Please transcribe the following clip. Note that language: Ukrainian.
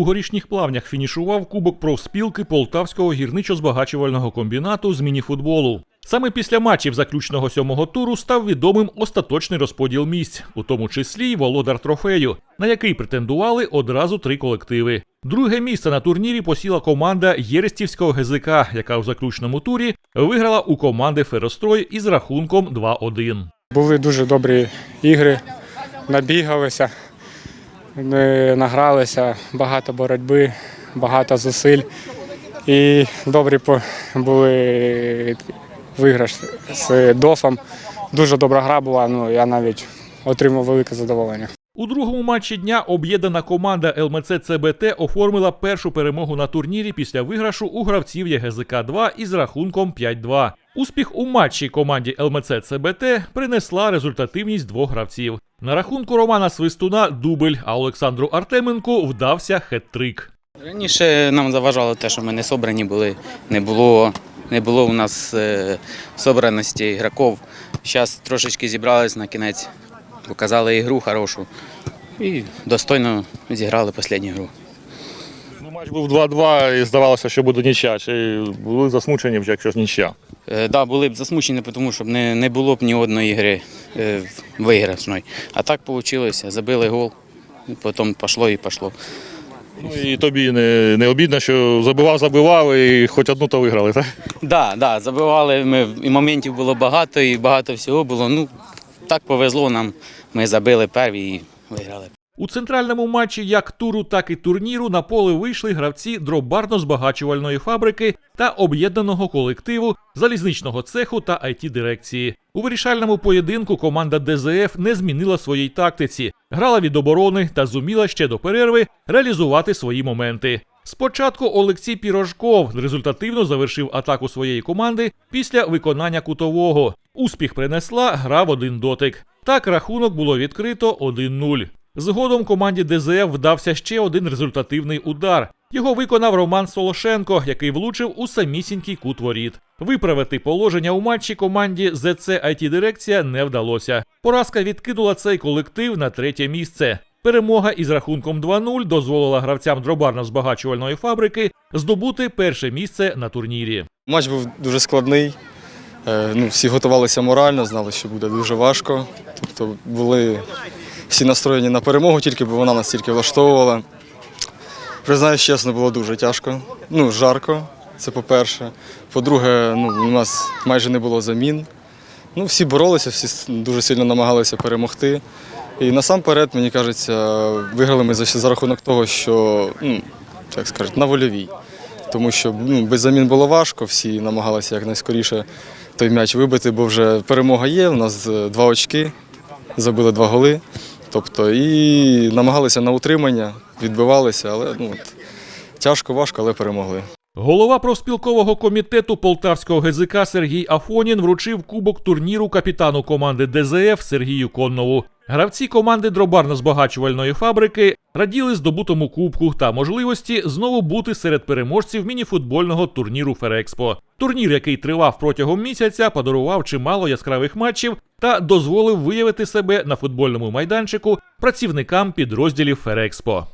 У горішніх плавнях фінішував Кубок профспілки Полтавського гірничо-збагачувального комбінату з мініфутболу. Саме після матчів заключного сьомого туру став відомим остаточний розподіл місць, у тому числі й володар трофею, на який претендували одразу три колективи. Друге місце на турнірі посіла команда Єрестівського ГЗК, яка у заключному турі виграла у команди Ферострой із рахунком 2-1. Були дуже добрі ігри, набігалися, ми награлися, багато боротьби, багато зусиль. І добрі були виграш з дофом. Дуже добра гра була, ну я навіть отримав велике задоволення. У другому матчі дня об'єднана команда ЛМЦ ЦБТ оформила першу перемогу на турнірі після виграшу у гравців ЄГЗК 2 із рахунком 5-2. Успіх у матчі команді ЛМЦ ЦБТ принесла результативність двох гравців. На рахунку Романа Свистуна дубль, а Олександру Артеменку вдався хет-трик. Раніше нам заважало те, що ми не собрані були, не було, не було у нас е, собраності ігроків. Зараз трошечки зібрались на кінець, показали ігру хорошу і достойно зіграли останню гру. Ну, матч був 2-2 і здавалося, що буде нічия. Чи були засмучені, якщо ж нічия? Е, да, були б засмучені, тому що не, не було б ні одної гри е, виграшної. А так вийшло, забили гол, потім пішло і пішло. Ну і тобі не, не обідно, що забивав, забивав і хоч одну то виграли, так? Да, да, забивали ми, і моментів було багато, і багато всього було. Ну, так повезло нам. Ми забили перві і виграли. У центральному матчі як туру, так і турніру на поле вийшли гравці дробарно-збагачувальної фабрики та об'єднаного колективу залізничного цеху та it дирекції. У вирішальному поєдинку команда ДЗФ не змінила своїй тактиці, грала від оборони та зуміла ще до перерви реалізувати свої моменти. Спочатку Олексій Пірожков результативно завершив атаку своєї команди після виконання кутового. Успіх принесла гра в один дотик. Так рахунок було відкрито 1-0. Згодом команді ДЗФ вдався ще один результативний удар. Його виконав Роман Солошенко, який влучив у самісінький кут воріт. Виправити положення у матчі команді ЗЦ IT дирекція не вдалося. Поразка відкинула цей колектив на третє місце. Перемога із рахунком 2-0 дозволила гравцям дробарно-збагачувальної фабрики здобути перше місце на турнірі. Матч був дуже складний. Е, Ну, всі готувалися морально, знали, що буде дуже важко. Тобто були всі настроєні на перемогу, тільки бо вона нас тільки влаштовувала. Признаюсь, чесно, було дуже тяжко. Ну, жарко, це по-перше. По-друге, ну, у нас майже не було замін. Ну, всі боролися, всі дуже сильно намагалися перемогти. І насамперед, мені кажеться, виграли ми за, за рахунок того, що, ну, як скажуть, на вольовій. Тому що ну, без замін було важко, всі намагалися якнайскоріше той м'яч вибити, бо вже перемога є. У нас е, два очки, забили два голи. Тобто, і намагалися на утримання, відбивалися, але ну, от, тяжко, важко, але перемогли. Голова профспілкового комітету Полтавського ГЗК Сергій Афонін вручив кубок турніру капітану команди ДЗФ Сергію Коннову. Гравці команди дробарно-збагачувальної фабрики раділи здобутому кубку та можливості знову бути серед переможців мініфутбольного турніру Ферекспо. Турнір, який тривав протягом місяця, подарував чимало яскравих матчів та дозволив виявити себе на футбольному майданчику працівникам підрозділів Ферекспо.